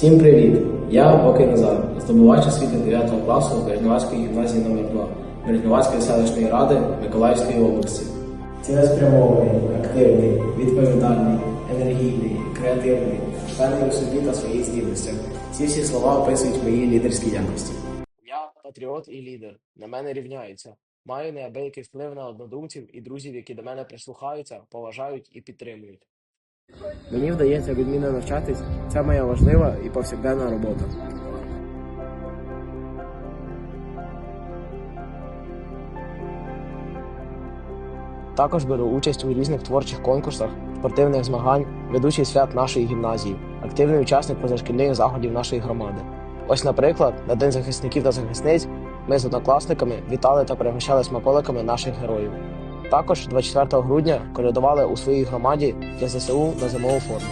Всім привіт! Я Бокий Назар, здобувач освіти 9 класу Березнівацької гімназії номер 2 Березнівацької селищної ради Миколаївської області. Цілеспрямований, активний, відповідальний, енергійний, креативний, впевнений у собі та своїх здібностях. Ці всі слова описують мої лідерські якості. Патріот і лідер. На мене рівняються. Маю неабиякий вплив на однодумців і друзів, які до мене прислухаються, поважають і підтримують. Мені вдається відмінно навчатись. Це моя важлива і повсякденна робота. Також беру участь у різних творчих конкурсах, спортивних змагань, ведучий свят нашої гімназії, активний учасник позашкільних заходів нашої громади. Ось, наприклад, на День захисників та захисниць ми з однокласниками вітали та пригощали смаколиками наших героїв. Також 24 грудня колядували у своїй громаді для ЗСУ на зимову форму.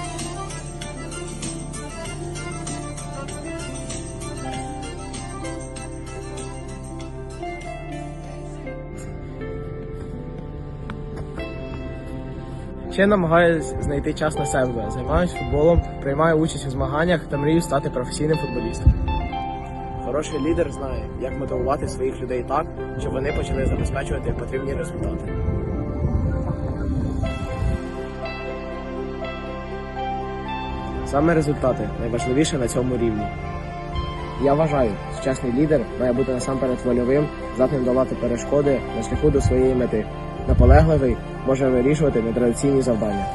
Ще намагаюсь знайти час на себе, займаюся футболом, приймаю участь у змаганнях та мрію стати професійним футболістом. Хороший лідер знає, як мотивувати своїх людей так, щоб вони почали забезпечувати потрібні результати. Саме результати найважливіше на цьому рівні. Я вважаю, сучасний лідер має бути насамперед вольовим, здатним долати перешкоди на шляху до своєї мети. Наполегливий може вирішувати нетрадиційні завдання.